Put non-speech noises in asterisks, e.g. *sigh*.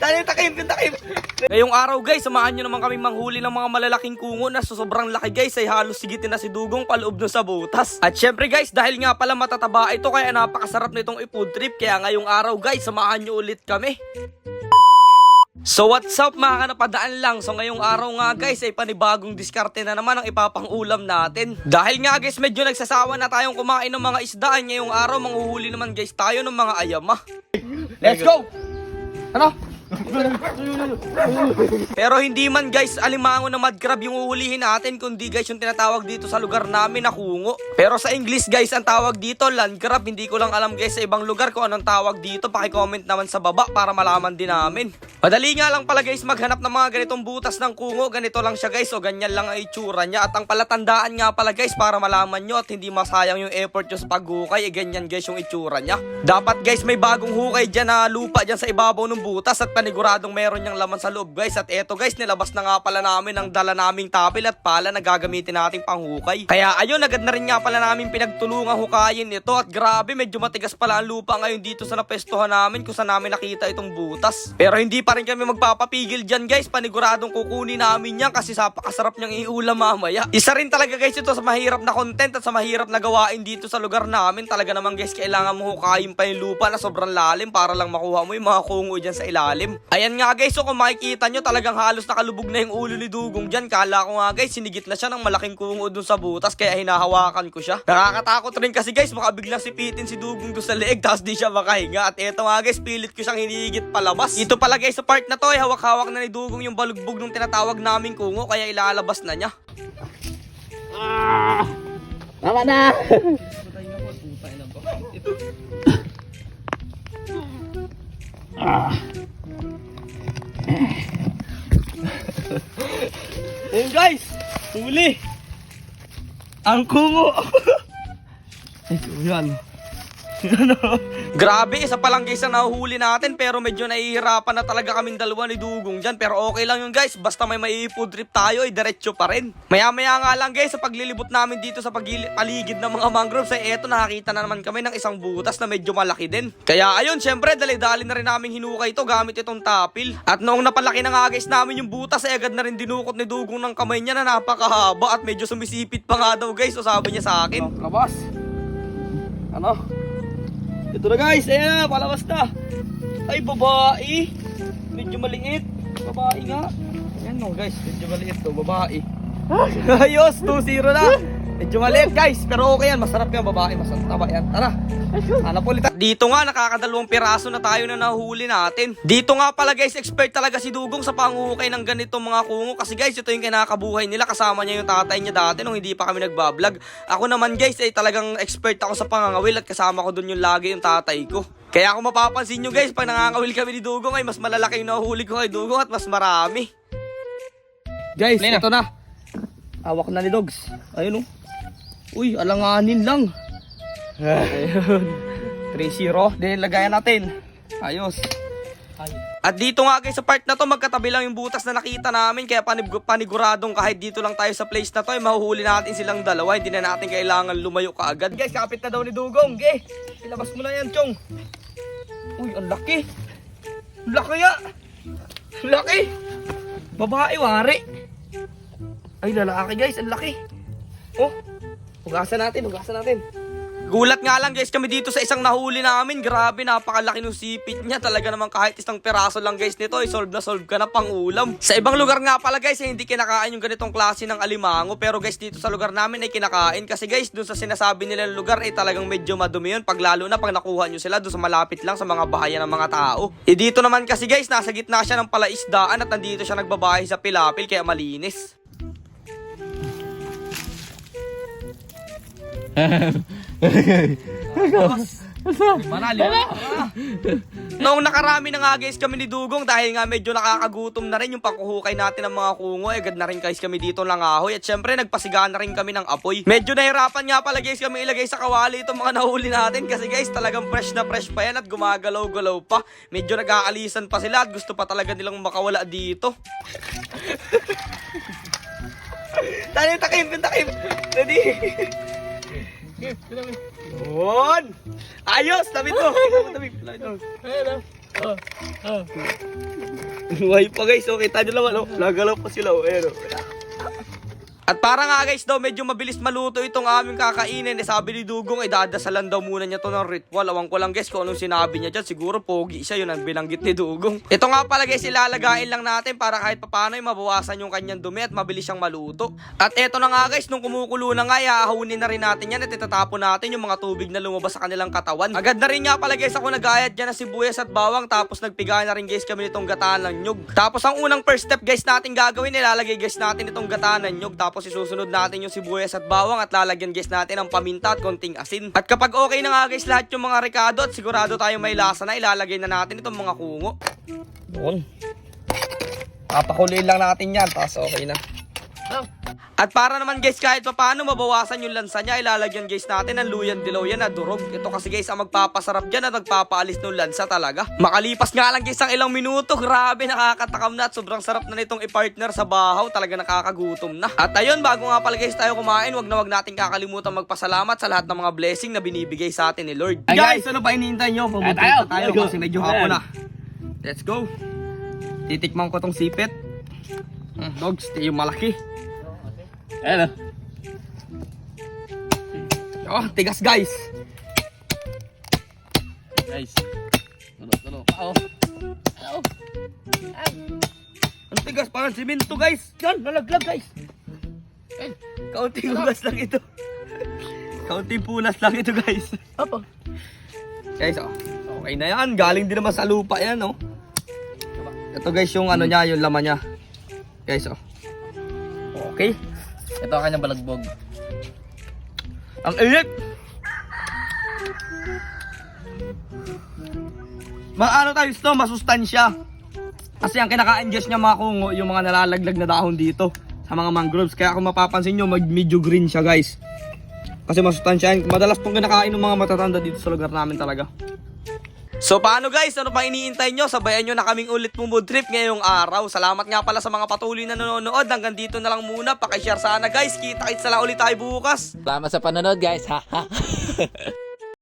Tayo, takip, takip. Ngayong araw guys, samahan nyo naman kami manghuli ng mga malalaking kungo na sa sobrang laki guys ay halos sigitin na si Dugong paloob nun sa butas. At syempre guys, dahil nga pala matataba ito kaya napakasarap nitong i-food trip kaya ngayong araw guys, samahan nyo ulit kami. So what's up mga kanapadaan lang So ngayong araw nga guys ay panibagong diskarte na naman ang ipapang-ulam natin Dahil nga guys medyo nagsasawa na tayong kumain ng mga isdaan Ngayong araw manghuhuli naman guys tayo ng mga ayama Let's go! Ano? Pero hindi man guys alimango na mud crab yung uhulihin natin kundi guys yung tinatawag dito sa lugar namin na kungo. Pero sa English guys ang tawag dito land crab. Hindi ko lang alam guys sa ibang lugar kung anong tawag dito. Paki-comment naman sa baba para malaman din namin. Madali nga lang pala guys maghanap ng mga ganitong butas ng kungo. Ganito lang siya guys o ganyan lang ang itsura niya. At ang palatandaan nga pala guys para malaman nyo at hindi masayang yung effort nyo sa paghukay. Eh ganyan guys yung itsura niya. Dapat guys may bagong hukay dyan na lupa dyan sa ibabaw ng butas at paniguradong meron niyang laman sa loob guys. At eto guys nilabas na nga pala namin ang dala naming tapil at pala na gagamitin nating panghukay. Kaya ayun agad na rin nga pala namin pinagtulungan hukayin ito at grabe medyo matigas pala ang lupa ngayon dito sa napestuhan namin kung saan namin nakita itong butas. Pero hindi pa rin kami magpapapigil dyan guys. Paniguradong kukunin namin yan kasi sapakasarap niyang iulam mamaya. Isa rin talaga guys ito sa mahirap na content at sa mahirap na gawain dito sa lugar namin. Talaga naman guys kailangan mo hukayin pa yung lupa na sobrang lalim para lang makuha mo yung mga kungo dyan sa ilalim. Ayan nga guys so kung makikita nyo talagang halos nakalubog na yung ulo ni Dugong dyan. Kala ko nga guys sinigit na siya ng malaking kungo dun sa butas kaya hinahawakan ko siya. Nakakatakot rin kasi guys baka biglang sipitin si Dugong doon sa leeg tapos di siya makahinga. At eto nga guys pilit ko siyang hinigit palabas. Ito pala guys sa part na to ay hawak-hawak na ni Dugong yung balugbog nung tinatawag naming kungo kaya ilalabas na niya. Tama na! *laughs* Ayun guys, huli. Ang kungo. *laughs* Ito yan. *laughs* Grabe, isa pa lang guys ang nahuhuli natin pero medyo nahihirapan na talaga kaming dalawa ni Dugong dyan. Pero okay lang yun guys, basta may mai-food trip tayo, ay diretso pa rin. Maya-maya nga lang guys, sa paglilibot namin dito sa paligid ng mga mangroves, ay eto nakakita na naman kami ng isang butas na medyo malaki din. Kaya ayun, syempre dali-dali na rin namin hinukay ito gamit itong tapil. At noong napalaki na nga guys namin yung butas, ay agad na rin dinukot ni Dugong ng kamay niya na napakahaba at medyo sumisipit pa nga daw guys. So sabi niya sa akin. Labas. Ano? Ito na guys, ayan na, palabas na. Ay, babae. Medyo maliit. Babae nga. Ayan no guys, medyo maliit to, babae. *laughs* Ayos, 2-0 na. Medyo maliit guys, pero okay yan. Masarap yan, babae. Masarap taba yan. Tara. Hanap ulit. Dito nga, nakakadalawang piraso na tayo na nahuli natin. Dito nga pala guys, expert talaga si Dugong sa panguhukay ng ganitong mga kungo. Kasi guys, ito yung kinakabuhay nila. Kasama niya yung tatay niya dati nung hindi pa kami nagbablog. Ako naman guys, ay talagang expert ako sa pangangawil at kasama ko dun yung lagi yung tatay ko. Kaya kung mapapansin nyo guys, pag nangangawil kami ni Dugong ay mas malalaki yung nahuhuli ko kay Dugong at mas marami. Guys, Play na. ito na. Hawak na ni Dogs. Ayun oh. Uy, alanganin lang. Ayun. 3-0. Then, lagayan natin. Ayos. At dito nga guys sa part na to magkatabi lang yung butas na nakita namin kaya panig paniguradong kahit dito lang tayo sa place na to ay mahuhuli natin silang dalawa hindi na natin kailangan lumayo kaagad. Guys kapit na daw ni Dugong. Ge, ilabas mo na yan chong. Uy ang laki. Laki ya. Laki. Babae wari. Ay lalaki guys ang laki. Oh, hugasan natin, hugasan natin. Gulat nga lang guys kami dito sa isang nahuli namin. Grabe, napakalaki ng sipit niya. Talaga naman kahit isang peraso lang guys nito, ay solve na solve ka na pang ulam. Sa ibang lugar nga pala guys, ay hindi kinakain yung ganitong klase ng alimango. Pero guys, dito sa lugar namin ay kinakain. Kasi guys, dun sa sinasabi nila ng lugar ay talagang medyo madumi yun. Pag lalo na pag nakuha nyo sila dun sa malapit lang sa mga bahayan ng mga tao. E dito naman kasi guys, nasa gitna siya ng palaisdaan at nandito siya nagbabahay sa pilapil kaya malinis. Manali Noong nakarami na nga guys kami ni Dugong dahil nga medyo nakakagutom na rin yung pagkuhukay natin ng mga kungo. Eh, agad na rin guys kami dito lang ahoy. At syempre nagpasiga na rin kami ng apoy. Medyo nahirapan nga pala guys kami ilagay sa kawali itong mga nahuli natin. Kasi guys talagang fresh na fresh pa yan at gumagalaw-galaw pa. Medyo nag-aalisan pa sila at gusto pa talaga nilang makawala dito. *laughs* Tayo takip, takip. Ready? Yun! Ayos! Tabi to! Tabi, tabi to. Oh, oh. Buhay pa guys, oh. Kita nyo naman, oh. Nagalaw pa sila, oh. Ayan, oh. At para nga guys daw, medyo mabilis maluto itong aming kakainin. Eh, sabi ni Dugong, ay dadasalan daw muna niya to ng ritual. Awang ko lang guys kung anong sinabi niya dyan. Siguro pogi siya, yun ang binanggit ni Dugong. Ito nga pala guys, ilalagain lang natin para kahit papano ay mabawasan yung kanyang dumi at mabilis siyang maluto. At eto na nga guys, nung kumukulo na nga, iahahunin na rin natin yan at itatapon natin yung mga tubig na lumabas sa kanilang katawan. Agad na rin nga pala guys ako nagayat dyan na sibuyas at bawang tapos nagpigay na rin guys kami nitong gataan ng nyug. Tapos ang unang first step guys natin gagawin, ilalagay guys natin itong gataan ng nyug tapos isusunod natin yung sibuyas at bawang at lalagyan guys natin ng paminta at konting asin. At kapag okay na nga guys lahat yung mga rekado at sigurado tayo may lasa na, ilalagay na natin itong mga kungo. Doon. Papakuloyin lang natin yan, tapos okay na. Oh. At para naman guys kahit pa paano mabawasan yung lansa niya, ilalagyan guys natin ng luyan dilaw yan na durog. Ito kasi guys ang magpapasarap dyan at magpapaalis ng lansa talaga. Makalipas nga lang guys ang ilang minuto, grabe nakakatakam na at sobrang sarap na nitong i-partner sa bahaw. Talaga nakakagutom na. At ayun, bago nga pala guys tayo kumain, wag na wag natin kakalimutan magpasalamat sa lahat ng mga blessing na binibigay sa atin ni Lord. Ay, guys, guys, ano pa hinihintay nyo? Ay, tayo. tayo kasi medyo hapon na. Let's go. Titikman ko tong sipit. Mm, dogs, yung malaki. Ayan oh. Oh, tigas guys. Guys. Tulo, tulo. Oh. Oh. Ang tigas, parang simento guys. Yan, nalaglag guys. Ay. Kaunting hugas lang ito. *laughs* Kaunting punas lang ito guys. Opo. Guys, oh. Okay na yan. Galing din naman sa lupa yan, oh. Ito guys, yung ano niya, yung laman niya. Guys, oh. Okay. Ito ang kanyang balagbog. Ang init! Maano tayo ito, masustansya. Kasi ang kinakain Diyos niya mga kungo, yung mga nalalaglag na dahon dito sa mga mangroves. Kaya kung mapapansin nyo, mag medyo green siya guys. Kasi masustansya. Madalas pong kinakain ng mga matatanda dito sa lugar namin talaga. So paano guys? Ano pa iniintay nyo? Sabayan nyo na kaming ulit mood trip ngayong araw. Salamat nga pala sa mga patuloy na nanonood. Hanggang dito na lang muna. Pakishare sana guys. Kita-kits na lang ulit tayo bukas. Salamat sa panonood guys. Ha. *laughs*